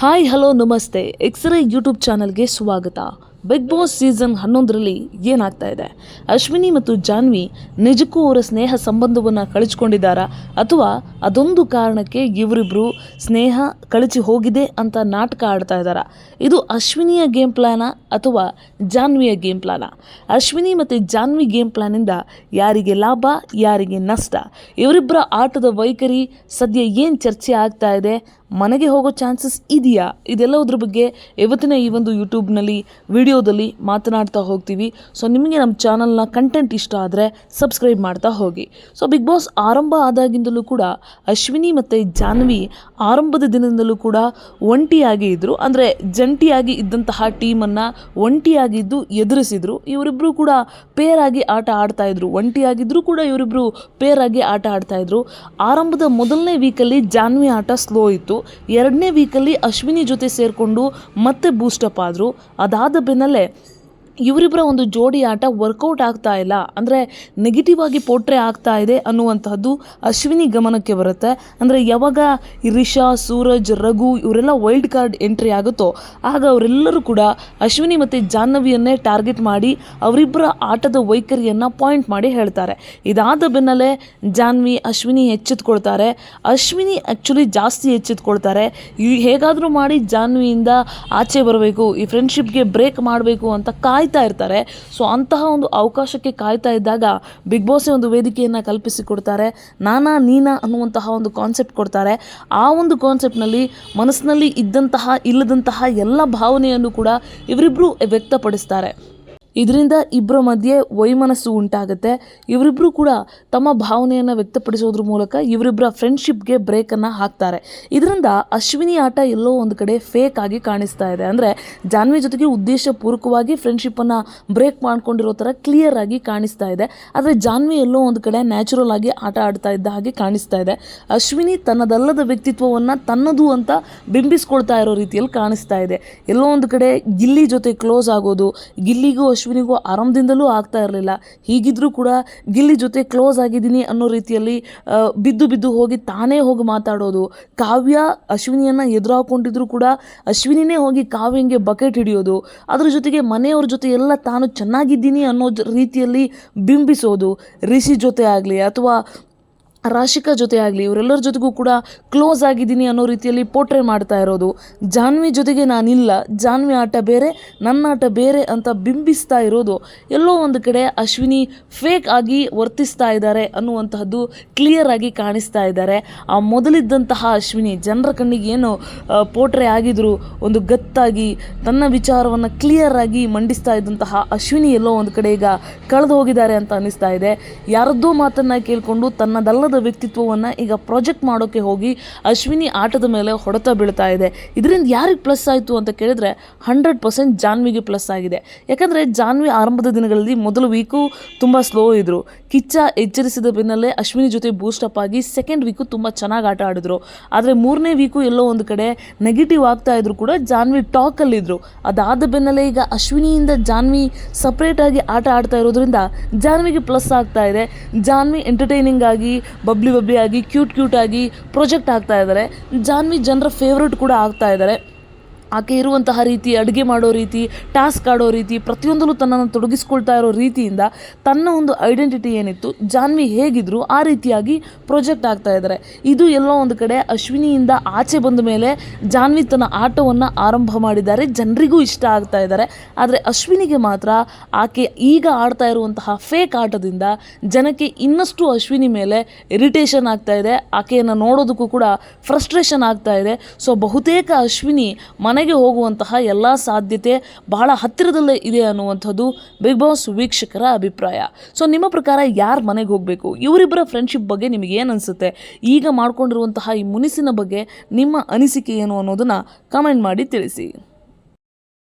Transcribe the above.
Hi hello ನಮಸ್ತೆ. X ray YouTube ಚಾನಲ್ಗೆ ಸ್ವಾಗತ. ಬಿಗ್ ಬಾಸ್ ಸೀಸನ್ ಹನ್ನೊಂದರಲ್ಲಿ ಏನಾಗ್ತಾ ಇದೆ? ಅಶ್ವಿನಿ ಮತ್ತು ಜಾನ್ವಿ ನಿಜಕ್ಕೂ ಅವರ ಸ್ನೇಹ ಸಂಬಂಧವನ್ನು ಕಳಿಸ್ಕೊಂಡಿದ್ದಾರಾ ಅಥವಾ ಅದೊಂದು ಕಾರಣಕ್ಕೆ ಇವರಿಬ್ಬರು ಸ್ನೇಹ ಕಳಚಿ ಹೋಗಿದೆ ಅಂತ ನಾಟಕ ಆಡ್ತಾ ಇದ್ದಾರಾ? ಇದು ಅಶ್ವಿನಿಯ ಗೇಮ್ ಪ್ಲಾನ ಅಥವಾ ಜಾನ್ವಿಯ ಗೇಮ್ ಪ್ಲಾನ ಅಶ್ವಿನಿ ಮತ್ತು ಜಾನ್ವಿ ಗೇಮ್ ಪ್ಲಾನಿಂದ ಯಾರಿಗೆ ಲಾಭ, ಯಾರಿಗೆ ನಷ್ಟ? ಇವರಿಬ್ಬರ ಆಟದ ವೈಖರಿ ಸದ್ಯ ಏನು ಚರ್ಚೆ ಆಗ್ತಾ ಇದೆ ಮನೆಗೆ ಹೋಗೋ ಚಾನ್ಸಸ್ ಇದೆಯಾ? ಇದೆಲ್ಲದ್ರ ಬಗ್ಗೆ ಇವತ್ತಿನ ಈ ಒಂದು ಯೂಟ್ಯೂಬ್ನಲ್ಲಿ ವಿಡಿಯೋದಲ್ಲಿ ಮಾತನಾಡ್ತಾ ಹೋಗ್ತೀವಿ. ಸೊ ನಿಮಗೆ ನಮ್ಮ ಚಾನಲ್ನ ಕಂಟೆಂಟ್ ಇಷ್ಟ ಆದರೆ ಸಬ್ಸ್ಕ್ರೈಬ್ ಮಾಡ್ತಾ ಹೋಗಿ. ಸೊ ಬಿಗ್ ಬಾಸ್ ಆರಂಭ ಆದಾಗಿಂದಲೂ ಕೂಡ ಅಶ್ವಿನಿ ಮತ್ತು ಜಾನ್ವಿ ಆರಂಭದ ದಿನದಿಂದಲೂ ಕೂಡ ಒಂಟಿಯಾಗಿ ಇದ್ದರು ಅಂದರೆ ಜಂಟಿಯಾಗಿ ಇದ್ದಂತಹ ಟೀಮನ್ನು ಒಂಟಿಯಾಗಿದ್ದು ಎದುರಿಸಿದ್ರು. ಇವರಿಬ್ಬರು ಕೂಡ ಪೇರ್ ಆಗಿ ಆಟ ಆಡ್ತಾ ಇದ್ರು. ಒಂಟಿಯಾಗಿದ್ದರೂ ಕೂಡ ಇವರಿಬ್ಬರು ಪೇರ್ ಆಗಿ ಆಟ ಆಡ್ತಾ ಇದ್ರು. ಆರಂಭದ ಮೊದಲನೇ ವೀಕಲ್ಲಿ ಜಾನ್ವಿ ಆಟ ಸ್ಲೋ ಇತ್ತು. ಎರಡನೇ ವೀಕಲ್ಲಿ ಅಶ್ವಿನಿ ಜೊತೆ ಸೇರಿಕೊಂಡು ಮತ್ತೆ ಬೂಸ್ಟಪ್ ಆದರು. ಅದಾದ ಬೆನ್ನಲ್ಲೇ ಇವರಿಬ್ಬರ ಒಂದು ಜೋಡಿ ಆಟ ವರ್ಕೌಟ್ ಆಗ್ತಾ ಇಲ್ಲ. ಅಂದರೆ ನೆಗೆಟಿವ್ ಆಗಿ ಪೋಟ್ರೆ ಆಗ್ತಾ ಇದೆ ಅನ್ನುವಂತಹದ್ದು ಅಶ್ವಿನಿ ಗಮನಕ್ಕೆ ಬರುತ್ತೆ. ಅಂದರೆ ಯಾವಾಗ ರಿಷಾ, ಸೂರಜ್, ರಘು ಇವರೆಲ್ಲ ವೈಲ್ಡ್ ಕಾರ್ಡ್ ಎಂಟ್ರಿ ಆಗುತ್ತೋ, ಆಗ ಅವರೆಲ್ಲರೂ ಕೂಡ ಅಶ್ವಿನಿ ಮತ್ತು ಜಾಹ್ನವಿಯನ್ನೇ ಟಾರ್ಗೆಟ್ ಮಾಡಿ ಅವರಿಬ್ಬರ ಆಟದ ವೈಖರಿಯನ್ನು ಪಾಯಿಂಟ್ ಮಾಡಿ ಹೇಳ್ತಾರೆ. ಇದಾದ ಬೆನ್ನಲ್ಲೇ ಜಾನ್ವಿ ಅಶ್ವಿನಿ ಎಚ್ಚೆತ್ಕೊಳ್ತಾರೆ. ಅಶ್ವಿನಿ ಆ್ಯಕ್ಚುಲಿ ಜಾಸ್ತಿ ಎಚ್ಚೆತ್ಕೊಳ್ತಾರೆ. ಹೇಗಾದರೂ ಮಾಡಿ ಜಾನ್ವಿಯಿಂದ ಆಚೆ ಬರಬೇಕು, ಈ ಫ್ರೆಂಡ್ಶಿಪ್ಗೆ ಬ್ರೇಕ್ ಮಾಡಬೇಕು ಅಂತ ಕಾಯ್ತಾ ಇರ್ತಾರೆ. ಸೊ ಅಂತಹ ಒಂದು ಅವಕಾಶಕ್ಕೆ ಕಾಯ್ತಾ ಇದ್ದಾಗ ಬಿಗ್ ಬಾಸ್ ಒಂದು ವೇದಿಕೆಯನ್ನು ಕಲ್ಪಿಸಿಕೊಡ್ತಾರೆ ನಾನಾ ನೀನಾ ಅನ್ನುವಂತಹ ಒಂದು ಕಾನ್ಸೆಪ್ಟ್ ಕೊಡ್ತಾರೆ. ಆ ಒಂದು ಕಾನ್ಸೆಪ್ಟ್ನಲ್ಲಿ ಮನಸ್ಸಿನಲ್ಲಿ ಇದ್ದಂತಹ, ಇಲ್ಲದಂತಹ ಎಲ್ಲ ಭಾವನೆಯನ್ನು ಕೂಡ ಇವರಿಬ್ಬರು ವ್ಯಕ್ತಪಡಿಸ್ತಾರೆ. ಇದರಿಂದ ಇಬ್ಬರ ಮಧ್ಯೆ ವೈಮನಸ್ಸು ಉಂಟಾಗುತ್ತೆ. ಇವರಿಬ್ಬರು ಕೂಡ ತಮ್ಮ ಭಾವನೆಯನ್ನು ವ್ಯಕ್ತಪಡಿಸೋದ್ರ ಮೂಲಕ ಇವರಿಬ್ಬರ ಫ್ರೆಂಡ್ಶಿಪ್ಗೆ ಬ್ರೇಕನ್ನು ಹಾಕ್ತಾರೆ. ಇದರಿಂದ ಅಶ್ವಿನಿ ಆಟ ಎಲ್ಲೋ ಒಂದು ಕಡೆ ಫೇಕ್ ಆಗಿ ಕಾಣಿಸ್ತಾ ಇದೆ. ಅಂದರೆ ಜಾನ್ವಿ ಜೊತೆಗೆ ಉದ್ದೇಶಪೂರ್ವಕವಾಗಿ ಫ್ರೆಂಡ್ಶಿಪ್ಪನ್ನು ಬ್ರೇಕ್ ಮಾಡ್ಕೊಂಡಿರೋ ಥರ ಕ್ಲಿಯರ್ ಆಗಿ ಕಾಣಿಸ್ತಾ ಇದೆ. ಆದರೆ ಜಾನ್ವಿ ಎಲ್ಲೋ ಒಂದು ಕಡೆ ನ್ಯಾಚುರಲ್ ಆಗಿ ಆಟ ಆಡ್ತಾ ಇದ್ದ ಹಾಗೆ ಕಾಣಿಸ್ತಾ ಇದೆ. ಅಶ್ವಿನಿ ತನ್ನದಲ್ಲದ ವ್ಯಕ್ತಿತ್ವವನ್ನು ತನ್ನದು ಅಂತ ಬಿಂಬಿಸ್ಕೊಳ್ತಾ ಇರೋ ರೀತಿಯಲ್ಲಿ ಕಾಣಿಸ್ತಾ ಇದೆ. ಎಲ್ಲೋ ಒಂದು ಕಡೆ ಗಿಲ್ಲಿ ಜೊತೆ ಕ್ಲೋಸ್ ಆಗೋದು, ಗಿಲ್ಲಿಗೂ ಅಶ್ವಿನಿಗೂ ಆರಂಭದಿಂದಲೂ ಆಗ್ತಾ ಇರಲಿಲ್ಲ. ಹೀಗಿದ್ರೂ ಕೂಡ ಗಿಲ್ಲಿ ಜೊತೆ ಕ್ಲೋಸ್ ಆಗಿದ್ದೀನಿ ಅನ್ನೋ ರೀತಿಯಲ್ಲಿ ಬಿದ್ದು ಬಿದ್ದು ಹೋಗಿ ತಾನೇ ಹೋಗಿ ಮಾತಾಡೋದು. ಕಾವ್ಯ ಅಶ್ವಿನಿಯನ್ನು ಎದುರಾಕೊಂಡಿದ್ರು ಕೂಡ ಅಶ್ವಿನಿನೇ ಹೋಗಿ ಕಾವ್ಯಂಗೆ ಬಕೆಟ್ ಹಿಡಿಯೋದು. ಅದ್ರ ಜೊತೆಗೆ ಮನೆಯವ್ರ ಜೊತೆ ಎಲ್ಲ ತಾನು ಚೆನ್ನಾಗಿದ್ದೀನಿ ಅನ್ನೋ ರೀತಿಯಲ್ಲಿ ಬಿಂಬಿಸೋದು. ರಿಷಿ ಜೊತೆ ಆಗಲಿ ಅಥವಾ ರಾಶಿಕಾ ಜೊತೆ ಆಗಲಿ ಇವರೆಲ್ಲರ ಜೊತೆಗೂ ಕೂಡ ಕ್ಲೋಸ್ ಆಗಿದ್ದೀನಿ ಅನ್ನೋ ರೀತಿಯಲ್ಲಿ ಪೋಟ್ರೆ ಮಾಡ್ತಾ ಇರೋದು. ಜಾನ್ವಿ ಜೊತೆಗೆ ನಾನಿಲ್ಲ. ಜಾನ್ವಿ ಆಟ ಬೇರೆ, ನನ್ನ ಆಟ ಬೇರೆ ಅಂತ ಬಿಂಬಿಸ್ತಾ ಇರೋದು. ಎಲ್ಲೋ ಒಂದು ಕಡೆ ಅಶ್ವಿನಿ ಫೇಕ್ ಆಗಿ ವರ್ತಿಸ್ತಾ ಇದ್ದಾರೆ ಅನ್ನುವಂತಹದ್ದು ಕ್ಲಿಯರ್ ಆಗಿ ಕಾಣಿಸ್ತಾ ಇದ್ದಾರೆ. ಆ ಮೊದಲಿದ್ದಂತಹ ಅಶ್ವಿನಿ ಜನರ ಕಣ್ಣಿಗೆ ಏನು ಪೋಟ್ರೆ ಆಗಿದ್ರು, ಒಂದು ಗತ್ತಾಗಿ ತನ್ನ ವಿಚಾರವನ್ನು ಕ್ಲಿಯರ್ ಆಗಿ ಮಂಡಿಸ್ತಾ ಇದ್ದಂತಹ ಅಶ್ವಿನಿ ಎಲ್ಲೋ ಒಂದು ಕಡೆ ಈಗ ಕಳೆದು ಹೋಗಿದ್ದಾರೆ ಅಂತ ಅನ್ನಿಸ್ತಾ ಇದೆ. ಯಾರದ್ದೋ ಮಾತನ್ನು ಕೇಳಿಕೊಂಡು ತನ್ನದಲ್ಲದ ವ್ಯಕ್ತಿತ್ವವನ್ನು ಈಗ ಪ್ರಾಜೆಕ್ಟ್ ಮಾಡೋಕ್ಕೆ ಹೋಗಿ ಅಶ್ವಿನಿ ಆಟದ ಮೇಲೆ ಹೊಡೆತ ಬೀಳ್ತಾ ಇದೆ. ಇದರಿಂದ ಯಾರಿಗೆ ಪ್ಲಸ್ ಆಯಿತು ಅಂತ ಕೇಳಿದ್ರೆ ಹಂಡ್ರೆಡ್ ಪರ್ಸೆಂಟ್ ಜಾನ್ವಿಗೆ ಪ್ಲಸ್ ಆಗಿದೆ. ಯಾಕಂದರೆ ಜಾನ್ವಿ ಆರಂಭದ ದಿನಗಳಲ್ಲಿ ಮೊದಲು ವೀಕು ತುಂಬ ಸ್ಲೋ ಇದ್ದರು ಕಿಚ್ಚ ಎಚ್ಚರಿಸಿದ ಬೆನ್ನಲ್ಲೇ ಅಶ್ವಿನಿ ಜೊತೆ ಬೂಸ್ಟಪ್ ಆಗಿ ಸೆಕೆಂಡ್ ವೀಕು ತುಂಬ ಚೆನ್ನಾಗಿ ಆಟ ಆಡಿದ್ರು. ಆದರೆ ಮೂರನೇ ವೀಕು ಎಲ್ಲೋ ಒಂದು ಕಡೆ ನೆಗೆಟಿವ್ ಆಗ್ತಾ ಇದ್ರು ಕೂಡ ಜಾನ್ವಿ ಟಾಕಲ್ಲಿದ್ದರು ಅದಾದ ಬೆನ್ನಲ್ಲೇ ಈಗ ಅಶ್ವಿನಿಯಿಂದ ಜಾನ್ವಿ ಸಪ್ರೇಟಾಗಿ ಆಟ ಆಡ್ತಾ ಇರೋದ್ರಿಂದ ಜಾನ್ವಿಗೆ ಪ್ಲಸ್ ಆಗ್ತಾ ಇದೆ. ಜಾನ್ವಿ ಎಂಟರ್ಟೈನಿಂಗ್ ಆಗಿ ಬಬ್ಲಿ ಬಬ್ಲಿ ಆಗಿ ಕ್ಯೂಟ್ ಕ್ಯೂಟ್ ಆಗಿ ಪ್ರೊಜೆಕ್ಟ್ ಆಗ್ತಾ ಇದ್ದಾರೆ ಜಾನ್ವಿ, ಜನರ ಫೇವ್ರೆಟ್ ಕೂಡ ಆಗ್ತಾ ಇದ್ದಾರೆ ಆಕೆ ಇರುವಂತಹ ರೀತಿ, ಅಡುಗೆ ಮಾಡೋ ರೀತಿ ಟಾಸ್ಕ್ ಆಡೋ ರೀತಿ, ಪ್ರತಿಯೊಂದಲ್ಲೂ ತನ್ನನ್ನು ತೊಡಗಿಸ್ಕೊಳ್ತಾ ಇರೋ ರೀತಿಯಿಂದ ತನ್ನ ಒಂದು ಐಡೆಂಟಿಟಿ ಏನಿತ್ತು, ಜಾನ್ವಿ ಹೇಗಿದ್ರು ಆ ರೀತಿಯಾಗಿ ಪ್ರೊಜೆಕ್ಟ್ ಆಗ್ತಾ ಇದ್ದಾರೆ ಇದು ಎಲ್ಲೋ ಒಂದು ಕಡೆ ಅಶ್ವಿನಿಯಿಂದ ಆಚೆ ಬಂದ ಮೇಲೆ ಜಾನ್ವಿ ತನ್ನ ಆಟವನ್ನು ಆರಂಭ ಮಾಡಿದ್ದಾರೆ, ಜನರಿಗೂ ಇಷ್ಟ ಆಗ್ತಾ ಇದ್ದಾರೆ ಆದರೆ ಅಶ್ವಿನಿಗೆ ಮಾತ್ರ ಆಕೆ ಈಗ ಆಡ್ತಾ ಇರುವಂತಹ ಫೇಕ್ ಆಟದಿಂದ ಜನಕ್ಕೆ ಇನ್ನಷ್ಟು ಅಶ್ವಿನಿ ಮೇಲೆ ಇರಿಟೇಷನ್ ಆಗ್ತಾ ಇದೆ. ಆಕೆಯನ್ನು ನೋಡೋದಕ್ಕೂ ಕೂಡ ಫ್ರಸ್ಟ್ರೇಷನ್ ಆಗ್ತಾ ಇದೆ. ಸೊ ಬಹುತೇಕ ಅಶ್ವಿನಿ ಮನೆಗೆ ಹೋಗುವಂತಹ ಎಲ್ಲ ಸಾಧ್ಯತೆ ಬಹಳ ಹತ್ತಿರದಲ್ಲೇ ಇದೆ ಅನ್ನುವಂಥದ್ದು ಬಿಗ್ ಬಾಸ್ ವೀಕ್ಷಕರ ಅಭಿಪ್ರಾಯ. ಸೊ ನಿಮ್ಮ ಪ್ರಕಾರ ಯಾರು ಮನೆಗೆ ಹೋಗಬೇಕು? ಇವರಿಬ್ಬರ ಫ್ರೆಂಡ್ಶಿಪ್ ಬಗ್ಗೆ ನಿಮಗೆ ಏನು ಅನಿಸುತ್ತೆ? ಈಗ ಮಾಡ್ಕೊಂಡಿರುವಂತಹ ಈ ಮುನಿಸಿನ ಬಗ್ಗೆ ನಿಮ್ಮ ಅನಿಸಿಕೆ ಏನು ಅನ್ನೋದನ್ನು ಕಮೆಂಟ್ ಮಾಡಿ ತಿಳಿಸಿ.